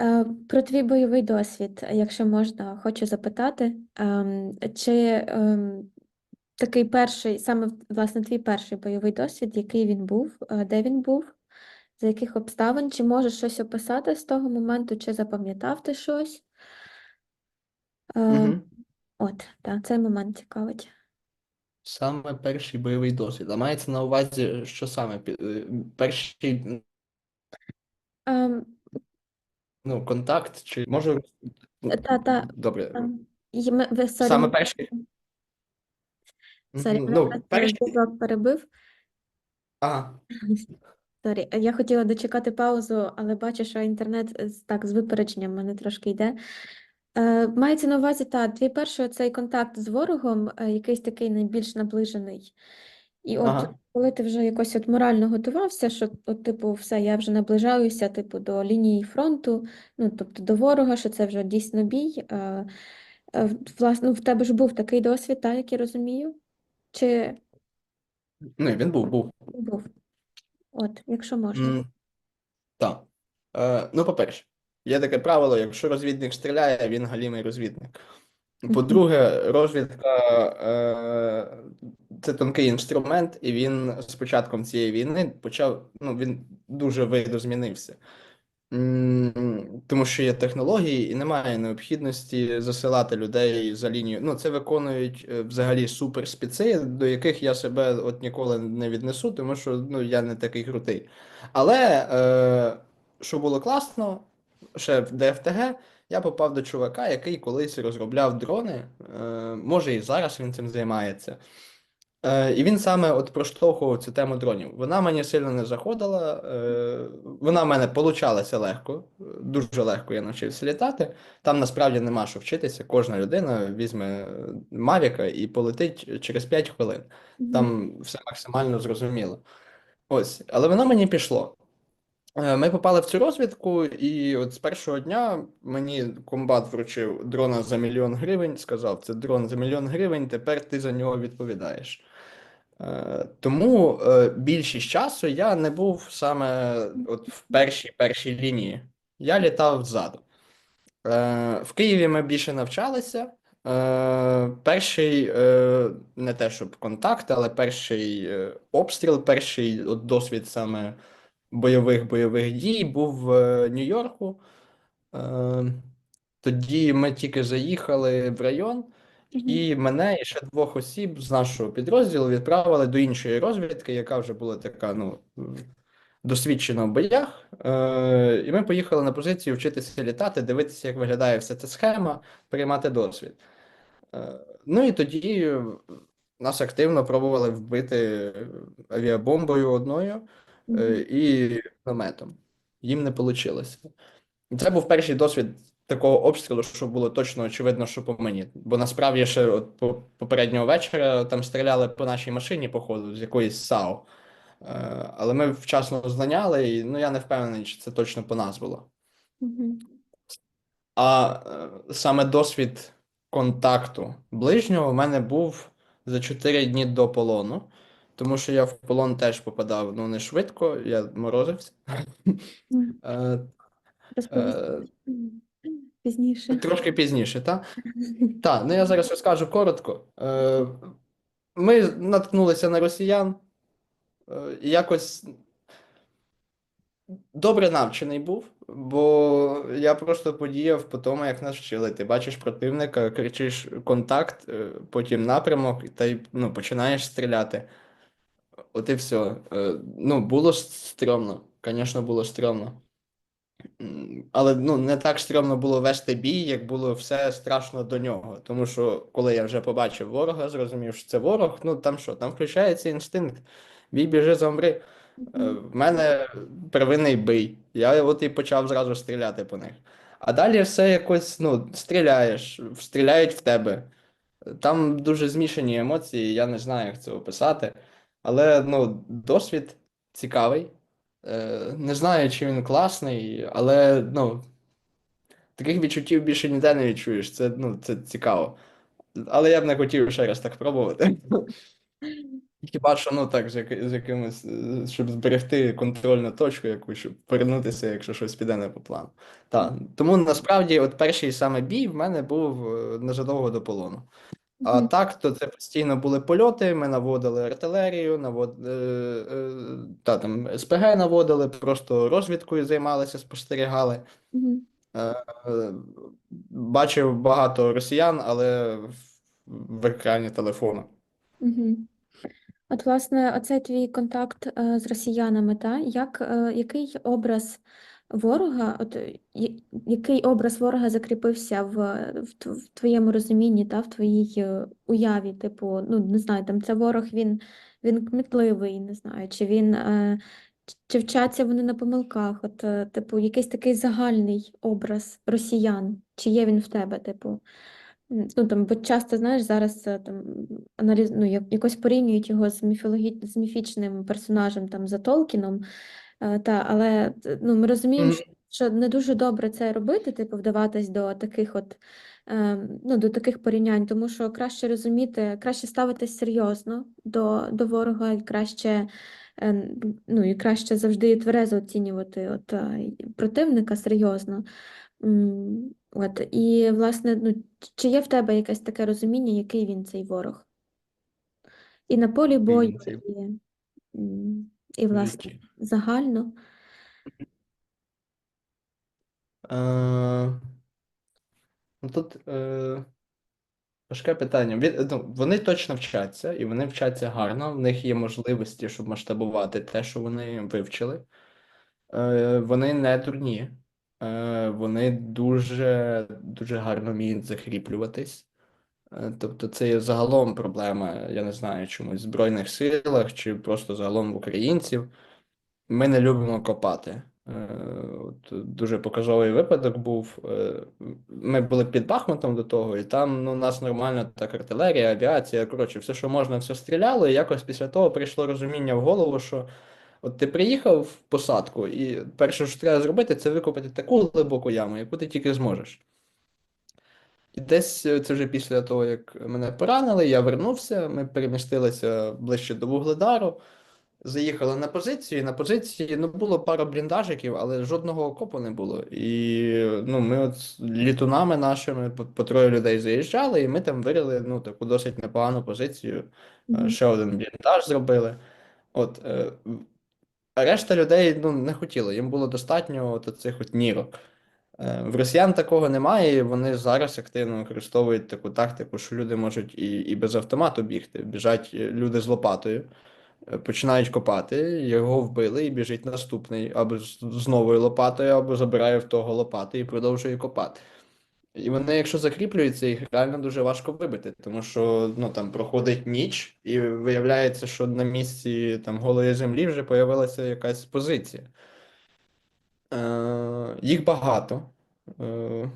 Е, Про твій бойовий досвід, якщо можна, хочу запитати, ем, чи ем, такий перший, саме власне твій перший бойовий досвід, який він був, е, де він був, за яких обставин, чи можеш щось описати з того моменту, чи запам'ятав ти щось? Угу. От, так, цей момент цікавить. Саме перший бойовий досвід. А мається на увазі, що саме перший Ем, ну, контакт, чи можу. ну, Та, та, Добре. і ми- ви, сорі, Саме перший. сорі, мене Ну, просто перший. зв'язок перебив. Ага. Сорі, я хотіла дочекати паузу, але бачу, що інтернет з- так з випередженням в мене трошки йде. Е, мається на увазі, та, твій перший цей контакт з ворогом, е, якийсь такий найбільш наближений. І от Ага. коли ти вже якось от морально готувався, що от, типу, все, я вже наближаюся, типу, до лінії фронту, ну, тобто до ворога, що це вже дійсно бій. Е, е, власне, ну, в тебе ж був такий досвід, так, як я розумію? Чи Ну, він був, був. був? От, якщо можна. М, Так. Е, ну, по-перше, є таке правило: якщо розвідник стріляє, він галімий розвідник. По-друге, розвідка е, це тонкий інструмент, і він з початком цієї війни почав, ну, він дуже видозмінився. М, Тому що є технології, і немає необхідності засилати людей за лінію. Ну, це виконують е, взагалі суперспіци, до яких я себе от ніколи не віднесу, тому що ну, я не такий крутий. Але е, що було класно, ще в ДФТГ я попав до чувака, який колись розробляв дрони. Е, може, і зараз він цим займається. Е, і він саме от проштовхував цю тему дронів. Вона мені сильно не заходила. Е, вона в мене получалася легко, дуже легко я навчився літати. Там насправді нема що вчитися. Кожна людина візьме Мавіка і полетить через 5 хвилин. Там все максимально зрозуміло. Ось, але воно мені пішло. Е, Ми попали в цю розвідку, і от з першого дня мені комбат вручив дрона за мільйон гривень, сказав, це дрон за мільйон гривень, тепер ти за нього відповідаєш. Е, Тому е, більшість часу я не був саме от в першій першій лінії. Я літав ззаду. В Києві ми більше навчалися. Перший, не те, щоб контакт, але перший обстріл, перший от досвід саме бойових бойових дій був в е, Нью-Йорку. Е, Тоді ми тільки заїхали в район, і мене і ще двох осіб з нашого підрозділу відправили до іншої розвідки, яка вже була така, ну, досвідчена в боях. Е, і ми поїхали на позицію вчитися літати, дивитися, як виглядає вся ця схема, приймати досвід. Е, ну і тоді нас активно пробували вбити авіабомбою одною і наметом. Їм не вийшло. Це був перший досвід такого обстрілу, що було точно очевидно, що по мені. Бо насправді ще от попереднього вечора там стріляли по нашій машині, походу, з якоїсь САУ. Е, Але ми вчасно знаняли, і ну я не впевнений, чи це точно по нас було. Мгм. А е, саме досвід контакту ближнього в мене був за 4 дні до полону, тому що я в полон теж попадав ну не швидко, я морозився. Е, е, пізніше. Трошки пізніше, так? Так, ну я зараз розкажу коротко. Е, Ми наткнулися на росіян, якось добре навчений був, бо я просто подіяв по тому, як нас вчили. Ти бачиш противника, кричиш контакт, потім напрямок, та й ну, починаєш стріляти. От і все. Е, Ну, було стрьомно, звісно, було стрьомно. Але ну, не так стрьомно було вести бій, як було все страшно до нього. Тому що коли я вже побачив ворога, зрозумів, що це ворог, ну там що, там включається інстинкт. Бій, біжи, замри. Е, В мене первинний бий. Я от і почав зразу стріляти по них. А далі все якось, ну, стріляєш, стріляють в тебе. Там дуже змішані емоції, я не знаю, як це описати. Але ну, досвід цікавий. Е, Не знаю, чи він класний, але ну, таких відчуттів більше ніде не відчуєш. Це, ну, це цікаво. Але я б не хотів ще раз так пробувати. Хіба що, ну так, з, яки- з якимось, е, щоб зберегти контрольну точку, якусь, щоб повернутися, якщо щось піде не по плану. Так, тому насправді, от перший саме бій в мене був е, незадовго до полону. А так, то це постійно були польоти, ми наводили артилерію, навод... е, е, та, там, СПГ наводили, просто розвідкою займалися, спостерігали. Е, е, Бачив багато росіян, але в, екрані телефону. Мгм. От, власне, оцей твій контакт з росіянами, та як, який образ ворога, от, е, який образ ворога закріпився в, в, твоєму розумінні, та, в твоїй е, уяві? Типу, ну, не знаю, там це ворог, він, він кмітливий, не знаю, чи він, е, чи вчаться вони на помилках? От, типу, якийсь такий загальний образ росіян, чи є він в тебе, типу? Ну, там, бо часто, знаєш, зараз там аналіз, ну, якось порівнюють його з міфологі... з міфічним персонажем там за Толкіном. Е, Та, але е, ну, ми розуміємо, що, що не дуже добре це робити, типу, вдаватись до таких от е, ну, до таких порівнянь, тому що краще розуміти, краще ставитись серйозно до, до ворога, і краще, е, ну, і краще завжди тверезо оцінювати от, е, противника серйозно. От, і, власне, ну, чи є в тебе якесь таке розуміння, який він цей ворог? І на полі бою, і, і власне, житті. загально. Е, ну тут е, важке питання. Від, ну, вони точно вчаться, і вони вчаться гарно. В них є можливості, щоб масштабувати те, що вони вивчили. Е, вони не дурні, е, вони дуже, дуже гарно вміють закріплюватись. Е, Тобто це є загалом проблема, я не знаю, чомусь в Збройних силах чи просто загалом в українців. Ми не любимо копати. Е, От дуже показовий випадок був. Е, Ми були під Бахмутом до того, і там ну, у нас нормально так артилерія, авіація, коротше, все, що можна, все стріляло. І якось після того прийшло розуміння в голову, що от ти приїхав в посадку, і перше, що треба зробити, це викопати таку глибоку яму, яку ти тільки зможеш. І десь е, це вже після того, як мене поранили, я вернувся, ми перемістилися ближче до Вугледару. Заїхали на позицію, на позиції ну, було пара бліндажиків, але жодного окопу не було. І ну, ми от літунами нашими по, по троє людей заїжджали, і ми там вирили ну, таку досить непогану позицію. Е, Мгм. Ще один бліндаж зробили. От, е, а решта людей ну, не хотіли, їм було достатньо от цих от нірок. Е, В росіян такого немає, і вони зараз активно використовують таку тактику, що люди можуть і, і без автомату бігти. Біжать е, люди з лопатою, е, починають копати, його вбили, і біжить наступний або з, новою лопатою, або забирає в того лопати і продовжує копати. І вони, якщо закріплюються, їх реально дуже важко вибити, тому що ну, там проходить ніч, і виявляється, що на місці там голої землі вже появилася якась позиція. Їх багато. Е,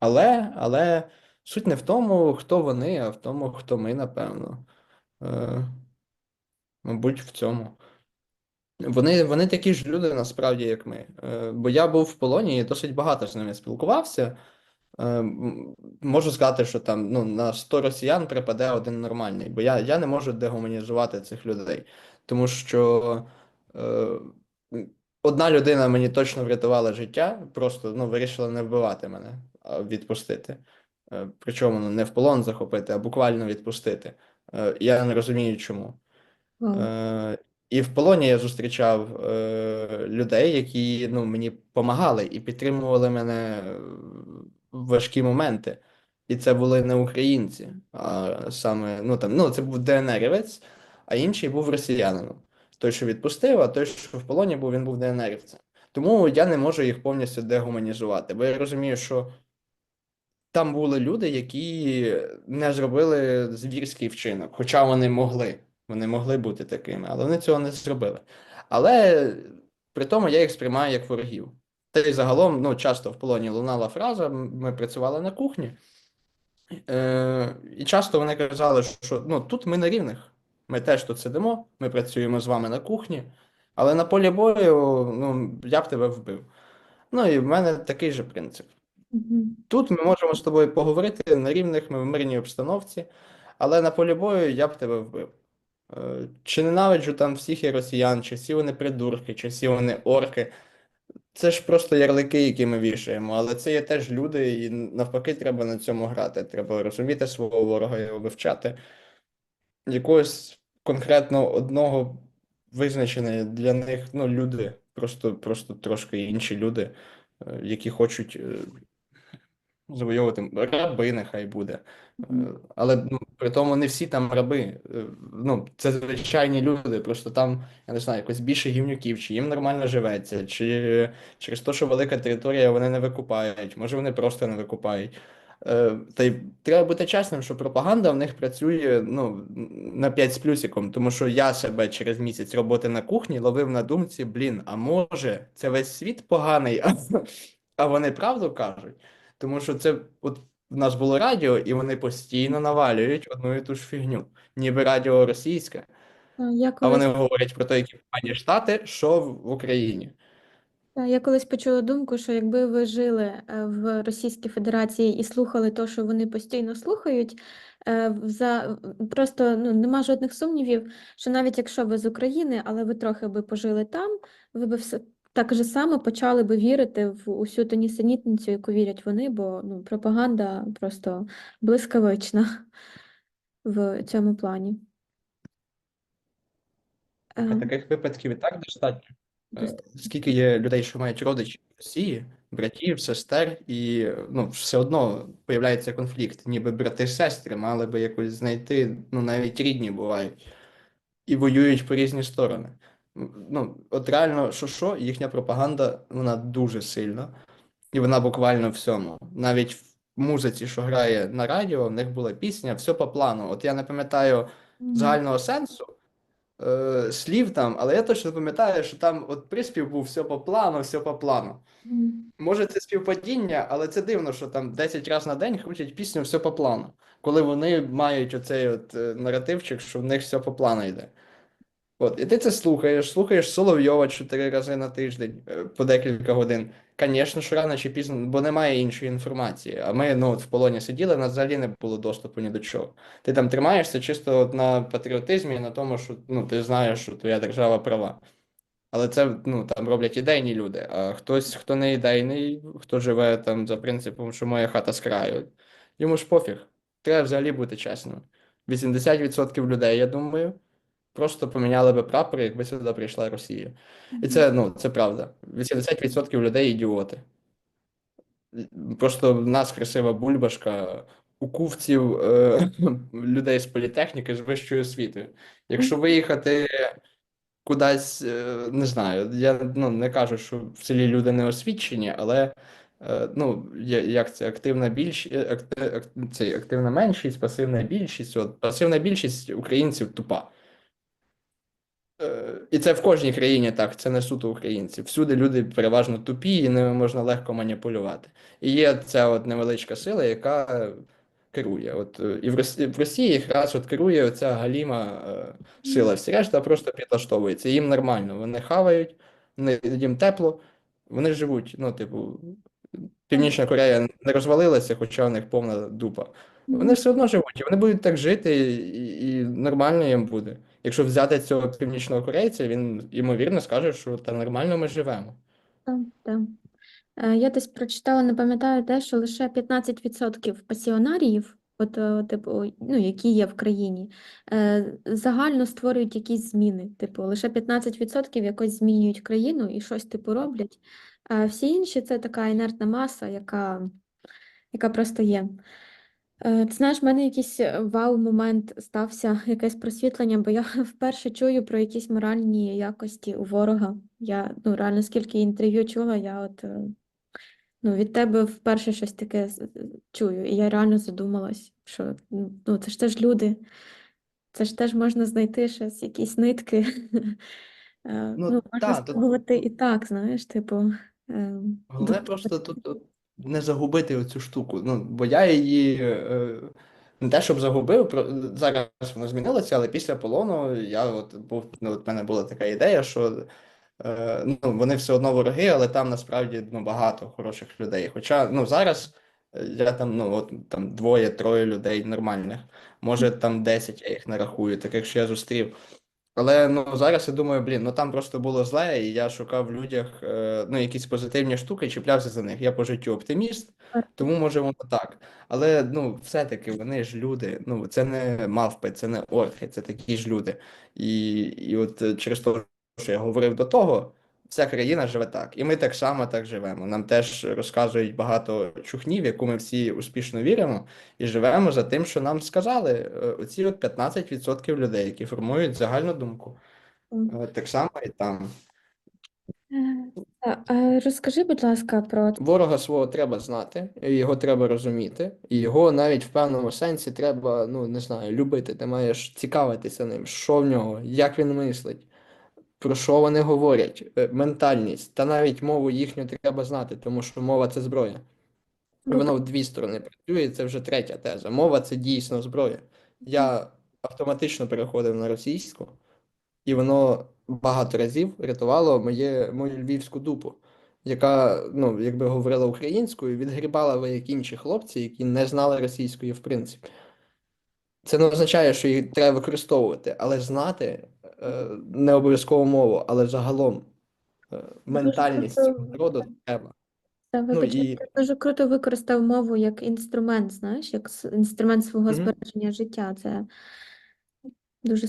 але, але суть не в тому, хто вони, а в тому, хто ми, напевно. Е, мабуть, в цьому. Вони, вони такі ж люди, насправді, як ми. Е, бо я був в полоні і досить багато з ними спілкувався. Можу сказати, що там ну, на 100 росіян припаде один нормальний, бо я, я не можу дегуманізувати цих людей. Тому що одна людина мені точно врятувала життя, просто ну, вирішила не вбивати мене, а відпустити. Е, причому ну, не в полон захопити, а буквально відпустити. Е, я не розумію, чому. Е, і в полоні я зустрічав е, людей, які ну, мені допомагали і підтримували мене в важкі моменти. І це були не українці, а саме, ну там, ну, це був ДНРівець, а інший був росіянином. Той, що відпустив, а той, що в полоні був, він був ДНРівцем. Тому я не можу їх повністю дегуманізувати, бо я розумію, що там були люди, які не зробили звірський вчинок, хоча вони могли. Вони могли бути такими, але вони цього не зробили. Але при тому я їх сприймаю як ворогів. Та й загалом, ну, часто в полоні лунала фраза: ми працювали на кухні, е, і часто вони казали, що ну, тут ми на рівних. Ми теж тут сидимо, ми працюємо з вами на кухні, але на полі бою ну, я б тебе вбив. Ну і в мене такий же принцип. Тут ми можемо з тобою поговорити на рівних, ми в мирній обстановці, але на полі бою я б тебе вбив. Е, Чи ненавиджу там всіх я росіян, чи всі вони придурки, чи всі вони орки. Це ж просто ярлики, які ми вішаємо, але це є теж люди, і навпаки, треба на цьому грати. Треба розуміти свого ворога, його вивчати. Якогось конкретно одного визначене для них ну, люди, просто, просто трошки інші люди, е, які хочуть е, завойовувати раби, нехай буде. Е, Але ну, при тому не всі там раби. Ну, це звичайні люди. Просто там, я не знаю, якось більше гівнюків, чи їм нормально живеться, чи через те, що велика територія, вони не викупають, може вони просто не викупають. Е, Та й треба бути чесним, що пропаганда в них працює ну, на 5 з плюсиком, тому що я себе через місяць роботи на кухні ловив на думці, блін, а може, це весь світ поганий, а, а вони правду кажуть. Тому що це от в нас було радіо, і вони постійно навалюють одну і ту ж фігню, ніби радіо російське, Я а вони говорять про те, які погані штати, що в Україні. Та, я колись почула думку, що якби ви жили е, в Російській Федерації і слухали те, що вони постійно слухають, е, за, просто ну, нема жодних сумнівів, що навіть якщо ви з України, але ви трохи би пожили там, ви би все так же само почали би вірити в усю ту нісенітницю, яку вірять вони, бо ну, пропаганда просто блискавична в цьому плані. А Е, таких випадків і так достатньо. Достатньо. Скільки є людей, що мають родичів в Росії, братів, сестер, і ну, все одно появляється конфлікт, ніби брати сестри мали би якось знайти, ну навіть рідні бувають, і воюють по різні сторони. Ну, от реально, що що, їхня пропаганда, вона дуже сильна, і вона буквально всьому. Навіть в музиці, що грає на радіо, в них була пісня Все по плану. От я не пам'ятаю загального сенсу е, слів там, але я точно пам'ятаю, що там от приспів був все по плану, все по плану. Може, це співпадіння, але це дивно, що там 10 разів на день крутять пісню все по плану, коли вони мають оцей от е, наративчик, що в них все по плану йде. От, і ти це слухаєш, слухаєш Соловйова чотири рази на тиждень е, по декілька годин. Звісно, що рано чи пізно, бо немає іншої інформації. А ми ну, от в полоні сиділи, нас взагалі не було доступу ні до чого. Ти там тримаєшся чисто от на патріотизмі, на тому, що ну, ти знаєш, що твоя держава права. Але це ну, там роблять ідейні люди. А хтось, хто не ідейний, хто живе там за принципом, що моя хата з краю, йому ж пофіг. Треба взагалі бути чесним. 80% людей, я думаю, просто поміняли би прапор, якби сюди прийшла Росія. І це, ну, це правда. 80% людей ідіоти. Просто в нас красива бульбашка, у кувців е, людей з політехніки з вищою освітою. Якщо виїхати кудись, е, не знаю, я ну, не кажу, що в селі люди не освічені, але е, ну, як це активна більшість, акти, ак- активна меншість, пасивна більшість. От, пасивна більшість українців тупа. Е, І це в кожній країні так, це не суто українці. Всюди люди переважно тупі, і ними можна легко маніпулювати. І є ця от невеличка сила, яка керує. От, е, і в Росії, в Росії якраз от керує ця галіма е, сила. Всі решта просто підлаштовується. Їм нормально. Вони хавають, вони, їм тепло, вони живуть. Ну, типу, Північна Корея не розвалилася, хоча в них повна дупа. Вони все одно живуть, і вони будуть так жити, і, і нормально їм буде. Якщо взяти цього північного корейця, він ймовірно скаже, що та нормально ми живемо. Так, так. Е, Я десь прочитала, не пам'ятаю те, що лише 15% пасіонаріїв, от, е, типу, ну, які є в країні, е, загально створюють якісь зміни. Типу, лише 15% якось змінюють країну і щось типу роблять. А всі інші це така інертна маса, яка, яка просто є. Е, Ти знаєш, в мене якийсь е, вау-момент стався, якесь просвітлення, бо я вперше чую про якісь моральні якості у ворога. Я ну реально скільки інтерв'ю чула, я от е, ну, від тебе вперше щось таке чую. І я реально задумалась, що ну, це ж теж люди, це ж теж можна знайти щось, якісь нитки. Ну, Ну, можна та, спробувати і так, знаєш, типу. е, головне просто тут не загубити оцю штуку. Ну, бо я її е, не те, щоб загубив, зараз воно змінилося, але після полону я от був, ну, от мене була така ідея, що е, ну, вони все одно вороги, але там насправді ну, багато хороших людей. Хоча ну, зараз Е, Я там, ну, от там двоє-троє людей нормальних. Може, там 10 я їх нарахую, таких що я зустрів. Але ну зараз я думаю, блін, ну там просто було зле, і я шукав в людях е, ну, якісь позитивні штуки, чіплявся за них. Я по життю оптиміст, тому може воно так. Але ну, все-таки вони ж люди. Ну, це не мавпи, це не орхи, це такі ж люди. І, і от е, через те, що я говорив до того, вся країна живе так. І ми так само так живемо. Нам теж розказують багато чухнів, яку ми всі успішно віримо, і живемо за тим, що нам сказали. Е, Оці от 15% людей, які формують загальну думку. Е, Так само і там. А, а розкажи, будь ласка, про Ворога свого треба знати, його треба розуміти, і його навіть в певному сенсі треба, ну не знаю, любити. Ти маєш цікавитися ним, що в нього, як він мислить, про що вони говорять, е, ментальність, та навіть мову їхню треба знати, тому що мова це зброя. Ну, Воно в дві сторони працює, це вже третя теза. Мова це дійсно зброя. Я автоматично переходив на російську, і воно багато разів рятувало моє, мою львівську дупу, яка, ну, якби говорила українською, відгрібала ви як інші хлопці, які не знали російської в принципі. Це не означає, що її треба використовувати, але знати не обов'язково мову, але загалом е, ментальність народу треба. Та, Ну, і- ти дуже круто використав мову як інструмент, знаєш, як інструмент свого Мгм. збереження життя. Це дуже